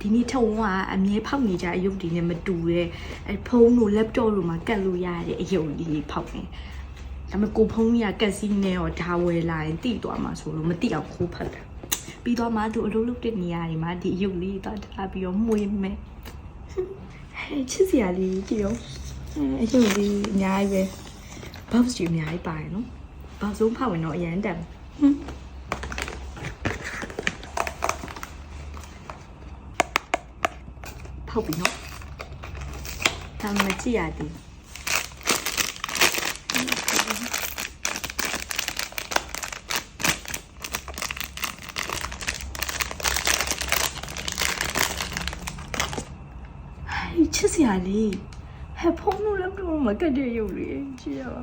ဒီနေ့ထက်ဝန်းကအမြဲဖောက်နေကြအယုတ်ဒီနဲ့မတူတဲ့အဲဖုန်းတို့ laptop တို့မှာကတ်လို့ရတဲ့အယုတ်လေးဖောက်နေဒါပေမဲ့ကိုဖုန်းကြီးကကတ်စီးနေတော့ဒါဝယ်လာရင်တိသွားမှာဆိုလို့မတိအောင်ခိုးဖက်တာပြီးတော့မှသူအလုပ်လုပ်တဲ့နေရာတွေမှာဒီအယုတ်လေးတော့ထားပြီးတော့မှုရမယ်ဟဲ့ချစ်စရာလေးကြည့်ရောအဲအယုတ်လေးအများကြီးပဲ box ကြီးအများကြီးပါတယ်နော်ဘာဆုံးဖောက်ဝင်တော့အရန်တန်ဟွန်း ဖောက်ပြီနော်ဒါမှမကြည့်ရသေးဘူးဟဲ့ချစ်စရာလေးဟဲ့ဖုန်းလို့လည်းတော့မကတ်တဲ့ရုပ်လေးကြည့်ရပါ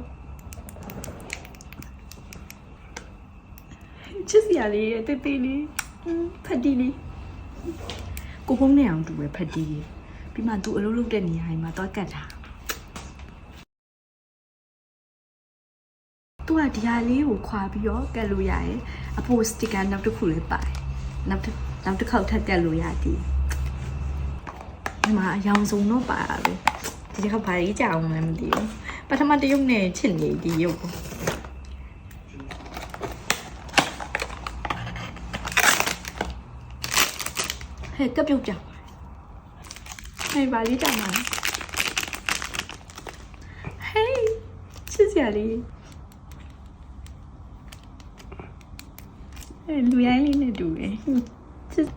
ချစ်စရာလေးရဲ့တေးသေးလေးဟွန်းဖတ်တီလေး ကိုဖုံးနေအောင်တူပဲဖတ်တီလေးပြီးမှသူအလုပ်လုပ်တဲ့နေရာတွေမှာတော့ကတ်တာသူကဒီဟာလေးကိုခွာပြီးတော့ကတ်လို့ရတယ်အဖို့စတစ်ကာနောက်တစ်ခုလည်းပါတယ်နောက်တစ်နောက်တစ်ခေါက်ထပ်ကတ်လို့ရတယ်ဒီမှာအယောင်စုံတော့ပါပဲဒီတစ်ခါဘာကြီးကြအောင်လဲမသိဘူးပထမတစ်ရုပ်နဲ့ချစ်နေဒီရုပ်ကို ဟဲ့ကပ်ပြုတ်ကြောင်ဟဲ့ဗာလေးကြောင်ပါလားဟေးချစ်စရာလေးဟဲ့လူရိုင်းလေးနဲ့တူတယ်ချစ်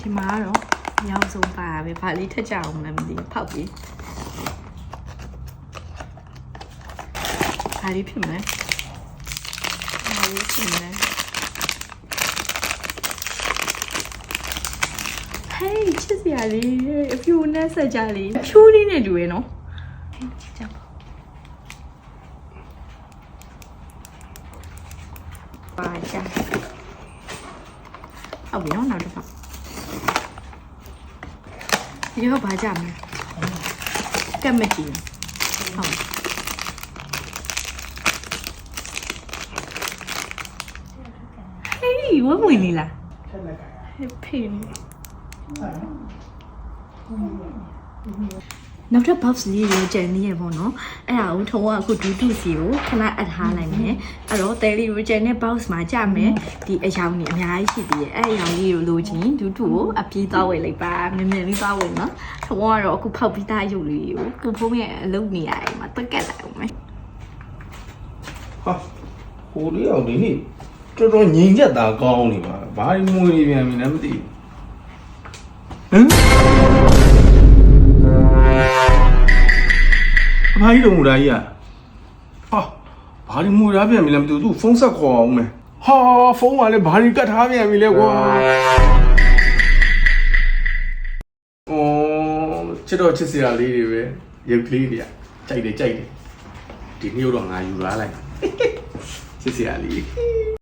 ဒီမှာတော့ရောင်စုံပါပဲဗာလေးထက်ကြအောင်လည်းမသိဘူးဖောက်ပြီးဗာလေးဖြစ်မလဲဗာလေးဖြစ်မလဲ ဟေးချစ်စရာလေးအဖြူနဲ့ဆက်ကြလေးအဖြူလေးနဲ့တူရယ်နော်ဟေးချစ်ကြပါပါကြဟုတ်ပြီနော်နောက်တစ်ခါဒီတော့ဘာကြမလဲကက်မကြည့်ဟုတ်ဟေးဝမ်းဝင်နေလားဟေးဖေး နောက်ထပ် box လေးရောကြံနေရပေါ့နော်အဲ့ဒါကိုထုံးကအခုဒူးဒူးစီကိုခဏအပ်ထားလိုက်မယ်အဲ့တော့တဲလေးရောကြံတဲ့ box မှာကြမယ်ဒီအယောင်ကြီးအများကြီးရှိသေးတယ်အဲ့အယောင်လေးကိုလိုချင်ဒူးဒူးကိုအပြေးသွားဝယ်လိုက်ပါမြင်မြင်လေးသွားဝယ်နော်ထုံးကတော့အခုဖောက်ပြီးသားရုပ်လေးကိုကိုဖုံးရဲ့အလုပ်နေရတယ်မှာတွက်ကတ်လိုက်အောင်မယ်ဟာဟိုလေးအောင်ဒီနေ့တော်တော်ငြိမ်သက်တာကောင်းနေပါဘာလို့မွေးနေပြန်ပြီလဲမသိဘူး ဟမ်အဖိုးကြီးတော်မူတာကြီးอ่ะဟာဘာလို့မွေးရပြန်ပြီလဲမသိဘူးသူဖုန်းဆက်ခေါ်အောင်မယ်ဟာဖုန်းကလည်းဘာလို့ကတ်ထားပြန်ပြီလဲကွာအော်ချစ်တော်ချစ်စရာလေးတွေပဲရုပ်ကလေးတွေကကြိုက်တယ်ကြိုက်တယ်ဒီနေ့တော့ငါယူလာလိုက်ချစ်စရာလေး